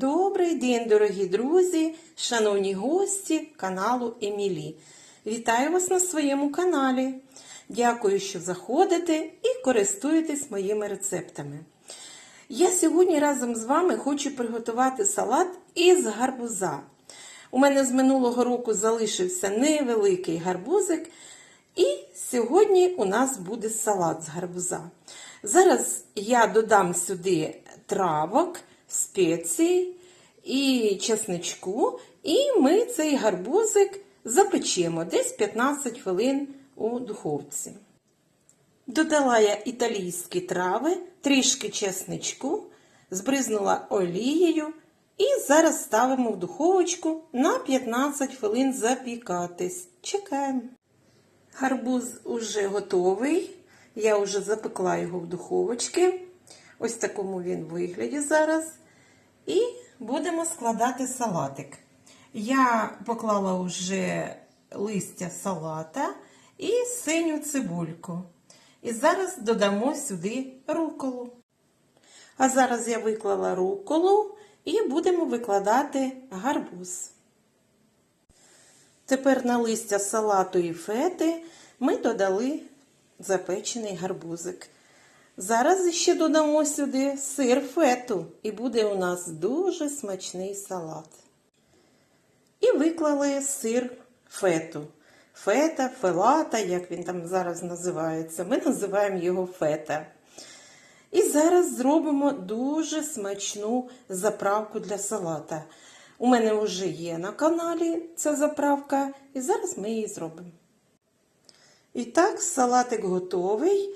Добрий день, дорогі друзі, шановні гості каналу Емілі. Вітаю вас на своєму каналі. Дякую, що заходите і користуєтесь моїми рецептами. Я сьогодні разом з вами хочу приготувати салат із гарбуза. У мене з минулого року залишився невеликий гарбузик, і сьогодні у нас буде салат з гарбуза. Зараз я додам сюди травок, спецій і чесничку, і ми цей гарбузик запечемо десь 15 хвилин у духовці. Додала я італійські трави, трішки чесничку, збризнула олією і зараз ставимо в духовочку на 15 хвилин запікатись. Чекаємо. Гарбуз уже готовий. Я вже запекла його в духовочки. Ось такому він вигляді зараз. І будемо складати салатик. Я поклала вже листя салата і синю цибульку. І зараз додамо сюди руколу. А зараз я виклала руколу і будемо викладати гарбуз. Тепер на листя салату і фети ми додали запечений гарбузик. Зараз ще додамо сюди сир фету, і буде у нас дуже смачний салат. І виклали сир фету. Фета, фелата, як він там зараз називається. Ми називаємо його фета. І зараз зробимо дуже смачну заправку для салата. У мене вже є на каналі ця заправка, і зараз ми її зробимо. І так, салатик готовий.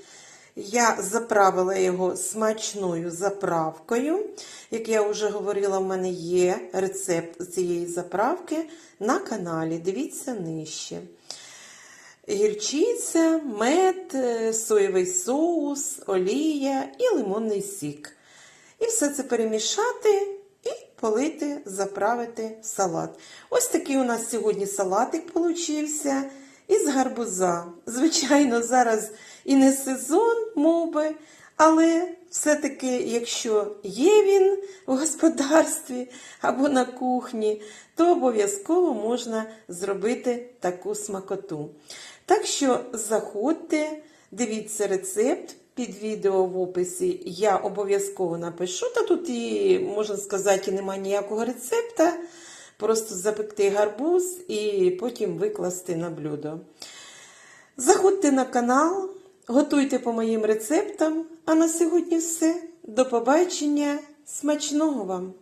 Я заправила його смачною заправкою. Як я вже говорила, в мене є рецепт цієї заправки на каналі. Дивіться нижче. Гірчиця, мед, соєвий соус, олія і лимонний сік. І все це перемішати і полити, заправити салат. Ось такий у нас сьогодні салатик получився із гарбуза. Звичайно, зараз і не сезон, мови, але все-таки, якщо є він в господарстві або на кухні, то обов'язково можна зробити таку смакоту. Так що заходьте, дивіться рецепт. Під відео в описі я обов'язково напишу, та тут і, можна сказати, немає ніякого рецепта. Просто запекти гарбуз і потім викласти на блюдо. Заходьте на канал, готуйте по моїм рецептам. А на сьогодні все. До побачення! Смачного вам!